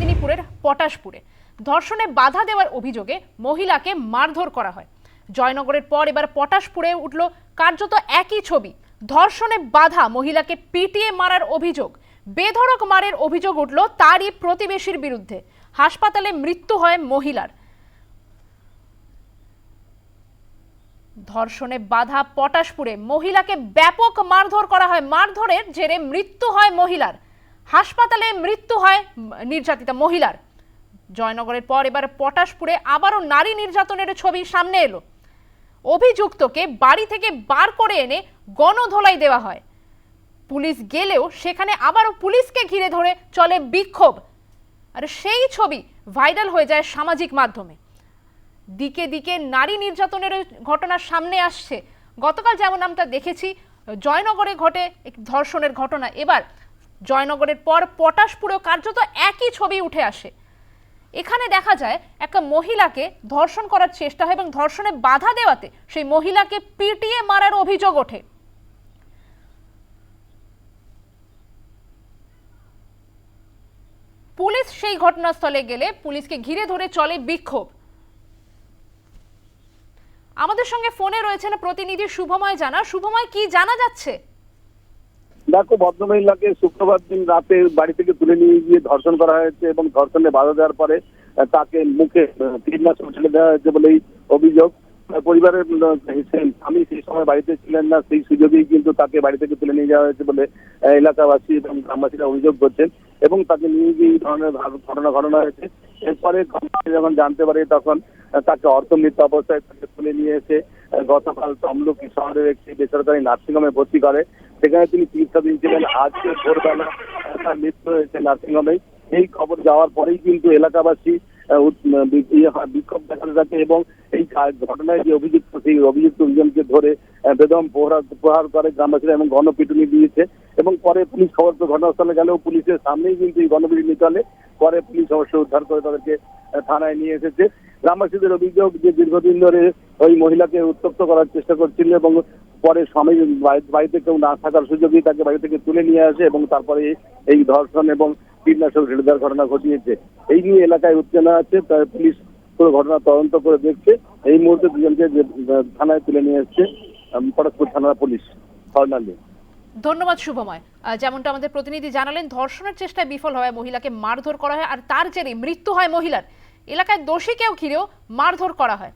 মেদিনীপুরের পটাশপুরে। ধর্ষণে বাধা দেওয়ার অভিযোগে মহিলাকে মারধর করা হয়। জয়নগরের পর এবার পটাশপুরে উঠল কার্যত একই ছবি। ধর্ষণে বাধা, মহিলাকে পিটিয়ে মারার অভিযোগ। বেধড়ক মারের অভিযোগ উঠল তারই প্রতিবেশীর বিরুদ্ধে। হাসপাতালে মৃত্যু হয় মহিলার। ধর্ষণে বাধা, পটাশপুরে মহিলাকে ব্যাপক মারধর করা হয়। মারধরের জেরে মৃত্যু হয় মহিলার। হাসপাতালে মৃত্যু হয় নির্যাতিতা মহিলার। জয়নগরের পর এবার পটাশপুরে আবারও নারী নির্যাতনের ছবি সামনে এলো। অভিযুক্তকে বাড়ি থেকে বার করে এনে গণধোলাই দেওয়া হয়। পুলিশ গেলেও সেখানে আবারও পুলিশকে ঘিরে ধরে চলে বিক্ষোভ। আর সেই ছবি ভাইরাল হয়ে যায় সামাজিক মাধ্যমে। দিকে দিকে নারী নির্যাতনের ঘটনা সামনে আসছে। গতকাল যেমন আমরা দেখেছি, জয়নগরে ঘটে ধর্ষণের ঘটনা। এবার জয়নগরের পর পটাশপুরেও কার্যত একই ছবি উঠে আসে। এখানে দেখা যায় একটা মহিলাকে ধর্ষণ করার চেষ্টা হয় এবং ধর্ষণে বাধা দেওয়াতে সেই মহিলাকে পিটিয়ে মারার অভিযোগ ওঠে। পুলিশ সেই ঘটনাস্থলে গেলে পুলিশকে ঘিরে ধরে চলে বিক্ষোভ। আমাদের সঙ্গে ফোনে রয়েছেন প্রতিনিধি শুভময় জানা। শুভময়, কি জানা যাচ্ছে? দেখো ভদ্রমহিলাকে শুক্রবার দিন রাতে বাড়ি থেকে তুলে নিয়ে গিয়ে ধর্ষণ করা হয়েছে এবং ধর্ষণে বাধা দেওয়ার পরে তাকে মুখে আহ, কীটনাশক ঢেলে দেওয়া হয়েছে বলেই অভিযোগ। পরিবারের আমি সেই সময় বাড়িতে ছিলেন না সেই সুযোগেই কিন্তু তাকে বাড়ি থেকে তুলে নিয়ে যাওয়া হয়েছে বলে এলাকাবাসী এবং গ্রামবাসীরা অভিযোগ করছেন এবং তাকে নিয়ে গিয়ে ধরনের ঘটনা ঘটানো হয়েছে। এরপরে যখন জানতে পারে তখন তাকে অর্থমৃত অবস্থায় তাকে তুলে নিয়ে এসে গতকাল তমলুকি শহরের একটি বেসরকারি নার্সিংহোমে ভর্তি করে। সেখানে তিনি চিকিৎসাধীন ছিলেন আজকে ভোরবেলা তার মৃত্যু হয়েছে নার্সিংহোমে। এই খবর যাওয়ার পরেই কিন্তু এলাকাবাসী ইয়ে বিক্ষোভ দেখাতে থাকে এবং এই ঘটনায় যে অভিযুক্ত, সেই অভিযুক্ত দুজনকে ধরে বেদম প্রহার প্রহার করে গ্রামবাসীরা এবং গণপিটুনি দিয়েছে এবং পরে পুলিশ খবর তো ঘটনাস্থলে গেলেও পুলিশের সামনেই কিন্তু এই গণপিটুনি চলে পরে পুলিশ অবশ্য উদ্ধার করে তাদেরকে থানায় নিয়ে এসেছে। গ্রামবাসীদের অভিযোগ যে দীর্ঘদিন ধরে ওই মহিলাকে উত্তপ্ত করার চেষ্টা করছিল এবং পরে স্বামী বাড়িতে কেউ না থাকার সুযোগেই তাকে বাড়ি থেকে তুলে নিয়ে আসে এবং তারপরে এই ধর্ষণ এবং কীটনাশক ঢেলে দেওয়ার ঘটনা ঘটিয়েছে। এই নিয়ে এলাকায় উত্তেজনা আছে পুলিশ পুরো ঘটনা তদন্ত করে দেখছে। এই মুহূর্তে দুজনকে থানায় তুলে নিয়ে এসছে পরস্পর থানার পুলিশ স্বর্ণালী ধন্যবাদ শুভময়। যেমনটা আমাদের প্রতিনিধি জানালেন, ধর্ষণের চেষ্টায় বিফল হয় মহিলাকে মারধর করা হয় আর তার জেরে মৃত্যু হয় মহিলার। এলাকায় দোষীকেও ঘিরেও মারধর করা হয়।